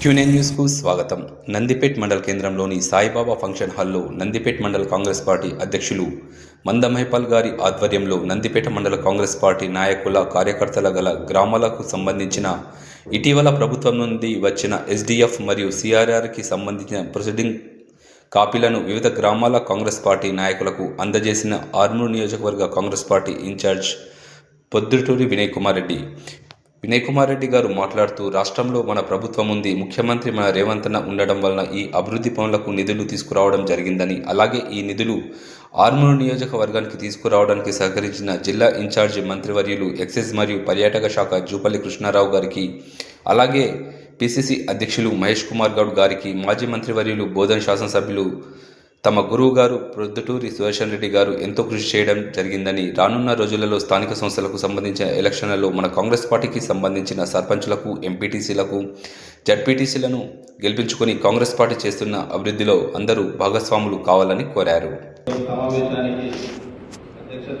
క్యూనెన్ న్యూస్కు స్వాగతం. నందిపేట్ మండల కేంద్రంలోని సాయిబాబా ఫంక్షన్ హాల్లో నందిపేట్ మండల కాంగ్రెస్ పార్టీ అధ్యక్షులు మందమైపాల్ గారి ఆధ్వర్యంలో నందిపేట మండల కాంగ్రెస్ పార్టీ నాయకుల కార్యకర్తల గల గ్రామాలకు సంబంధించిన ఇటీవల ప్రభుత్వం నుండి వచ్చిన ఎస్డిఎఫ్ మరియు సిఆర్ఆర్కి సంబంధించిన ప్రొసీడింగ్ కాపీలను వివిధ గ్రామాల కాంగ్రెస్ పార్టీ నాయకులకు అందజేసిన ఆర్మూర్ నియోజకవర్గ కాంగ్రెస్ పార్టీ ఇన్ఛార్జ్ పొద్దుటూరి వినయ్ కుమార్ రెడ్డి. వినయ్ కుమార్ రెడ్డి గారు మాట్లాడుతూ రాష్ట్రంలో మన ప్రభుత్వం ఉంది. ముఖ్యమంత్రి మన రేవంతన ఉండడం వలన ఈ అభివృద్ధి పనులకు నిధులు తీసుకురావడం జరిగిందని అలాగే ఈ నిధులు ఆర్మూరు నియోజకవర్గానికి తీసుకురావడానికి సహకరించిన జిల్లా ఇన్ఛార్జి మంత్రివర్యులు ఎక్సైజ్ మరియు పర్యాటక శాఖ జూపల్లి కృష్ణారావు గారికి అలాగే పిసిసి అధ్యక్షులు మహేష్ కుమార్ గౌడ్ గారికి మాజీ మంత్రివర్యులు బోధన్ శాసనసభ్యులు తమ గురువు గారు ప్రొద్దుటూరి సుదర్శన్ రెడ్డి గారు ఎంతో కృషి చేయడం జరిగిందని రానున్న రోజులలో స్థానిక సంస్థలకు సంబంధించిన ఎలక్షన్లలో మన కాంగ్రెస్ పార్టీకి సంబంధించిన సర్పంచ్లకు ఎంపీటీసీలకు జడ్పీటీసీలను గెలిపించుకొని కాంగ్రెస్ పార్టీ చేస్తున్న అభివృద్ధిలో అందరూ భాగస్వాములు కావాలని కోరారు. సమావేశానికి అధ్యక్షత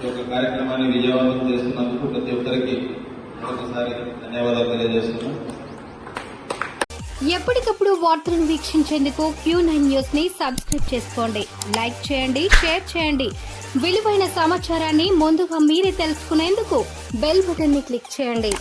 ఈ యొక్క కార్యక్రమాన్ని విజయవంతం చేస్తున్నందుకు ప్రతి ఒక్కరికి మరొకసారి ధన్యవాదాలు తెలియజేస్తున్నాం. ఎప్పటికప్పుడు వార్తలను వీక్షించేందుకు క్యూ నైన్ న్యూస్ని సబ్స్క్రైబ్ చేసుకోండి. లైక్ చేయండి షేర్ చేయండి. విలువైన సమాచారాన్ని ముందుగా మీరే తెలుసుకునేందుకు బెల్ బటన్ని క్లిక్ చేయండి.